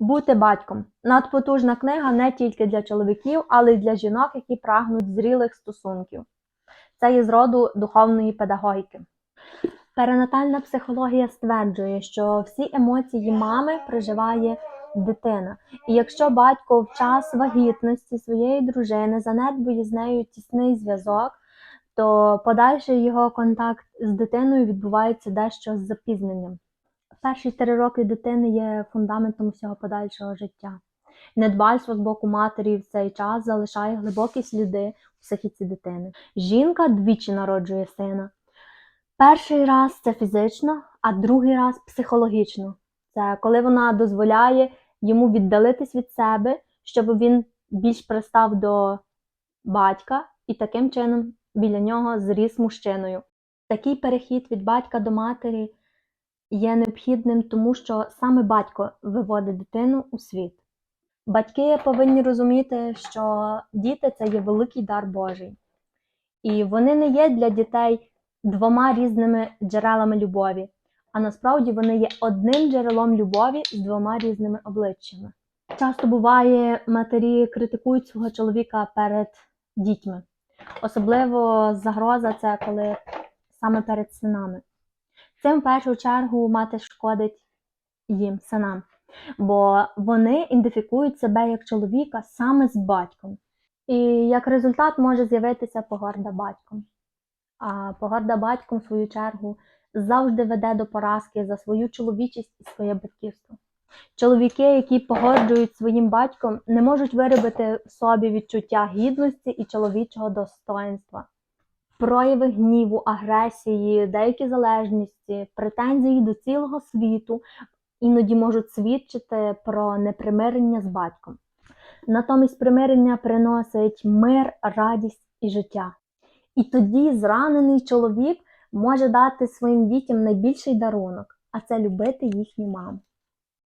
Бути батьком надпотужна книга не тільки для чоловіків, але й для жінок, які прагнуть зрілих стосунків. Це є з роду духовної педагогіки. Перинатальна психологія стверджує, що всі емоції мами проживає дитина. І якщо батько в час вагітності своєї дружини занедбує з нею тісний зв'язок, то подальший його контакт з дитиною відбувається дещо з запізненням. Перші три роки дитини є фундаментом усього подальшого життя. Недбальство з боку матері в цей час залишає глибокі сліди в психіці дитини. Жінка двічі народжує сина. Перший раз це фізично, а другий раз психологічно. Це коли вона дозволяє йому віддалитись від себе, щоб він більш пристав до батька і таким чином біля нього зріс мужчиною. Такий перехід від батька до матері є необхідним, тому що саме батько виводить дитину у світ. Батьки повинні розуміти, що діти це є великий дар Божий, і вони не є для дітей двома різними джерелами любові, а насправді вони є одним джерелом любові з двома різними обличчями. Часто буває, матері критикують свого чоловіка перед дітьми. Особливо загроза це коли саме перед синами. Цим в першу чергу мати шкодить їм, синам, бо вони ідентифікують себе як чоловіка саме з батьком. І як результат може з'явитися погорда батьком. А погорда батьком, в свою чергу, завжди веде до поразки за свою чоловічість і своє батьківство. Чоловіки, які погоджують своїм батьком, не можуть виробити в собі відчуття гідності і чоловічого достоинства. Прояви гніву, агресії, деякі залежності, претензії до цілого світу іноді можуть свідчити про непримирення з батьком. Натомість примирення приносить мир, радість і життя. І тоді зранений чоловік може дати своїм дітям найбільший дарунок, а це любити їхню маму.